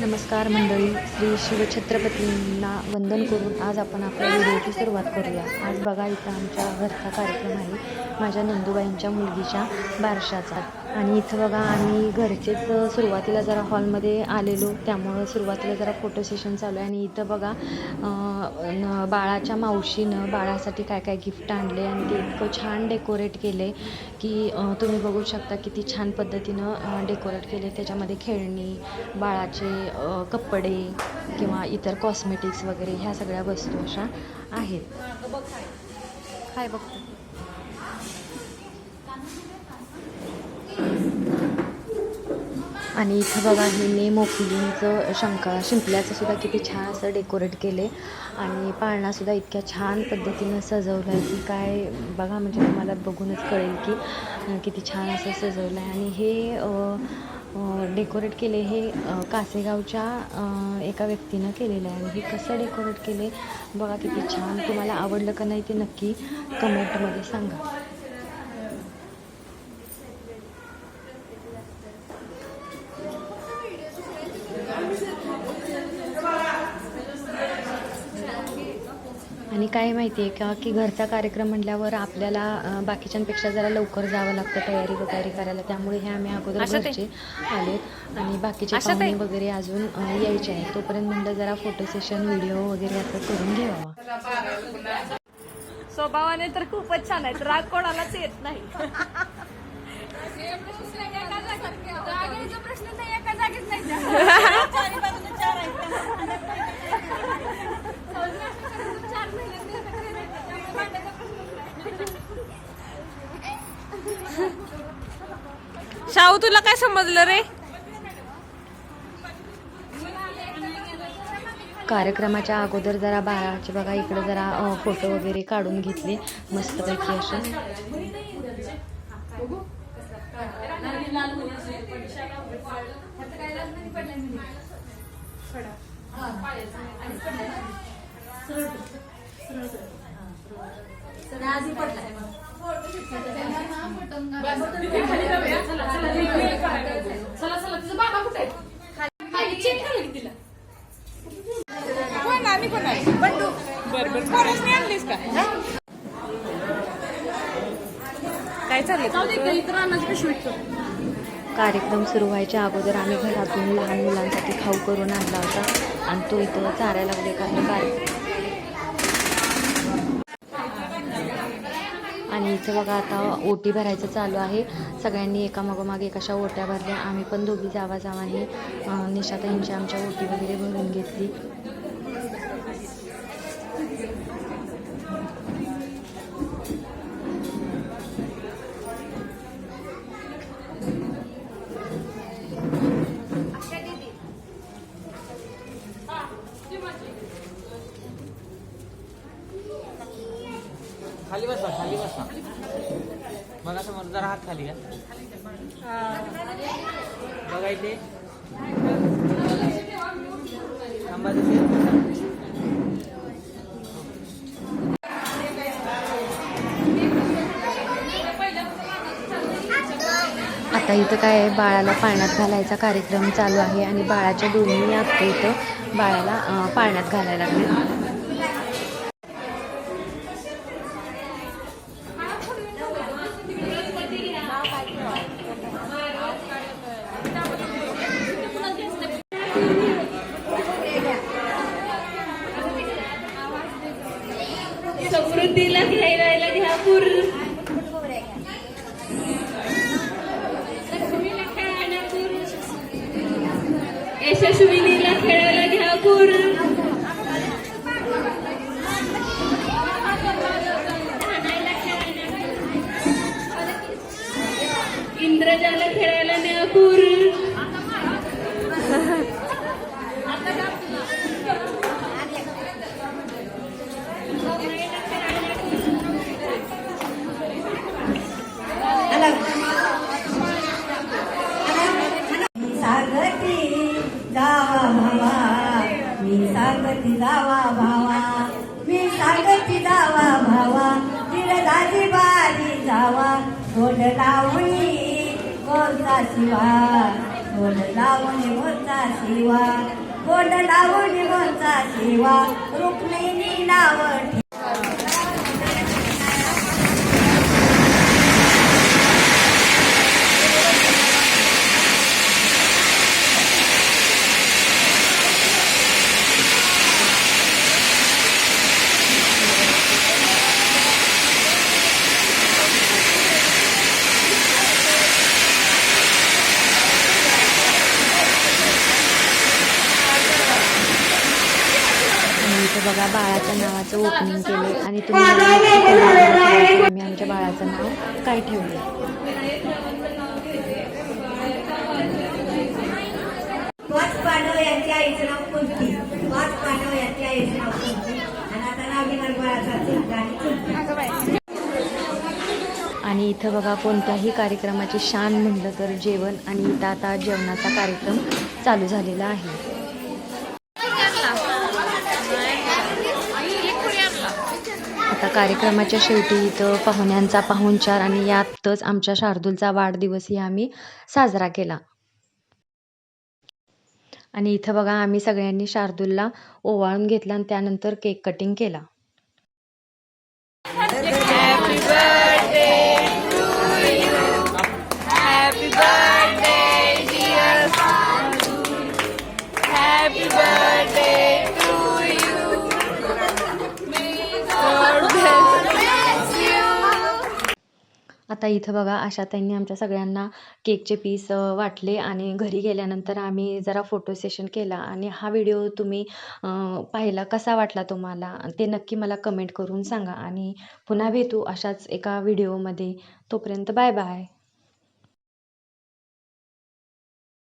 नमस्कार मंडळी श्री शिवछत्रपतींना वंदन करून आज आपण आपल्या व्हिडिओची सुरुवात करूया. आज बघा इथं आमच्या घरचा कार्यक्रम आहे. माझ्या नंदुबाईंच्या मुलगीच्या बारशाचा. आणि इथं बघा आम्ही घरचेच सुरुवातीला जरा हॉलमध्ये आलेलो. त्यामुळं सुरुवातीला जरा फोटो सेशन चालू आहे. आणि इथं बघा बाळाच्या मावशीनं बाळासाठी काय काय गिफ्ट आणले आणि ते इतकं छान डेकोरेट केले की तुम्ही बघू शकता किती छान पद्धतीनं डेकोरेट केले त्याच्यामध्ये खेळणी बाळाचे कपडे किंवा इतर कॉस्मेटिक्स वगैरे ह्या सगळ्या वस्तू अशा आहेत. काय बघतो. आणि इथं बघा हे ने शंका शिंपल्याचं सुद्धा किती छान असं डेकोरेट केले. आणि पाळणासुद्धा इतक्या छान पद्धतीनं सजवलं आहे की काय बघा म्हणजे तुम्हाला बघूनच कळेल की किती छान असं सजवलं आहे आणि हे डेकोरेट केले हे कासेगावच्या एका व्यक्तीनं केलेलं आहे. आणि हे कसं डेकोरेट केले? बघा किती छान. तुम्हाला आवडलं का नाही ते नक्की कमेंटमध्ये सांगा. आणि काय माहिती आहे का की घरचा कार्यक्रम म्हटल्यावर आपल्याला बाकीच्यांपेक्षा जरा लवकर जावं लागतं तयारी वगैरे करायला. त्यामुळे हे आम्ही अगोदर. घरचे आलेत आणि बाकीचे. पाहुणे वगैरे अजून यायचे आहेत. तोपर्यंत म्हणलं जरा फोटो सेशन व्हिडिओ वगैरे असं करून घ्यावा. स्वभावाने तर खूपच छान आहेत. राग कोणालाच येत नाही. शाहू तुला काय समजलं रे कार्यक्रमाच्या अगोदर जरा बाळाचे बघा इकडे जरा फोटो वगैरे काढून घेतले मस्तपैकी असे काय चाललंय? कार्यक्रम सुरू व्हायच्या अगोदर आम्ही घरातून लहान मुलांसाठी खाऊ करून आणला होता. आणि तो इथं चारायला लागले कारण कार्यक्रम आणि इथं बघा आता ओटी भरायचं चालू आहे. सगळ्यांनी एकामागोमाग एक अशा ओट्या भरल्या. आम्ही पण दोघी जावा जावाने अं, निशाताईंची आमच्या ओटी वगैरे भरून घेतली. खाली बसा खाली बसा. बघा समोर जरा हात खाली घ्या. बघा इथे थांबा आता इथं काय बाळाला पाळण्यात घालायचा कार्यक्रम चालू आहे आणि बाळाच्या दोन्ही आत्ता इथं बाळाला अं, पाळण्यात घालायला लागले समृद्धीला घ्यायला घ्या पूर यशस्विनीला खेळायला घ्या पूर. इंद्रजाला खेळायला न्या पूर. मी भावा भावा. मी सांगती जावा भावा. तिला दाजी बारी जावा. तोंड लावणी कोणता शिवा. गोड लावणी बोलता शिवा. गोड लावणी कोणता शिवा. रुक्मिणी नाव बघा बाळाच्या नावाचं ओपनिंग केले आणि तुम्ही आम्ही आमच्या बाळाचं नाव काय ठेवले पाच पांडव यांच्या आईचं नाव कुंती. पाच पांडव यांच्या आईचं नाव कुंती. आणि आता नाव घेणार बाळाचा चुलता आणि चुलती आणि इथं बघा कोणत्याही कार्यक्रमाची शान म्हणलं तर जेवण आणि इथं आता जेवणाचा कार्यक्रम चालू झालेला आहे. आता कार्यक्रमाच्या शेवटी इथं पाहुण्यांचा पाहुणचार आणि यातच आमच्या शार्दूलचा वाढदिवसही आम्ही साजरा केला. आणि इथं बघा आम्ही सगळ्यांनी शार्दूलला ओवाळून घेतला आणि त्यानंतर केक कटिंग केला. आता इथं बघा आशाताईंनी त्यांनी आमच्या सगळ्यांना केकचे पीस वाटले आणि घरी गेल्यानंतर आम्ही जरा फोटो सेशन केला आणि हा व्हिडिओ तुम्ही पाहिला कसा वाटला तुम्हाला? ते नक्की मला कमेंट करून सांगा आणि पुन्हा भेटू अशाच एका व्हिडिओमध्ये. तोपर्यंत बाय बाय.